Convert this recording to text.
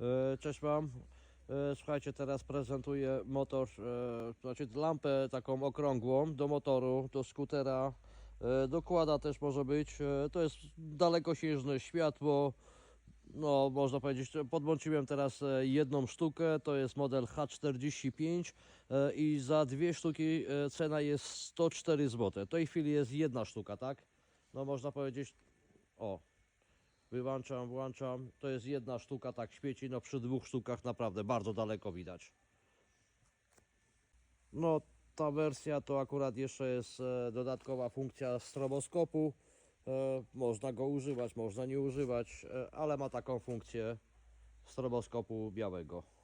E, Cześć Wam. E, Słuchajcie, teraz prezentuję motor, e, znaczy lampę taką okrągłą do motoru, do skutera. Dokłada też może być. To jest dalekosiężne światło. No, można powiedzieć, podłączyłem teraz jedną sztukę, to jest model H45 e, i za dwie sztuki cena jest 104 zł. W tej chwili jest jedna sztuka, tak? No można powiedzieć, o, wyłączam, włączam, to jest jedna sztuka, tak świeci, no przy dwóch sztukach naprawdę bardzo daleko widać. No ta wersja to akurat jeszcze jest e, dodatkowa funkcja stroboskopu. E, można go używać, można nie używać, e, ale ma taką funkcję stroboskopu białego.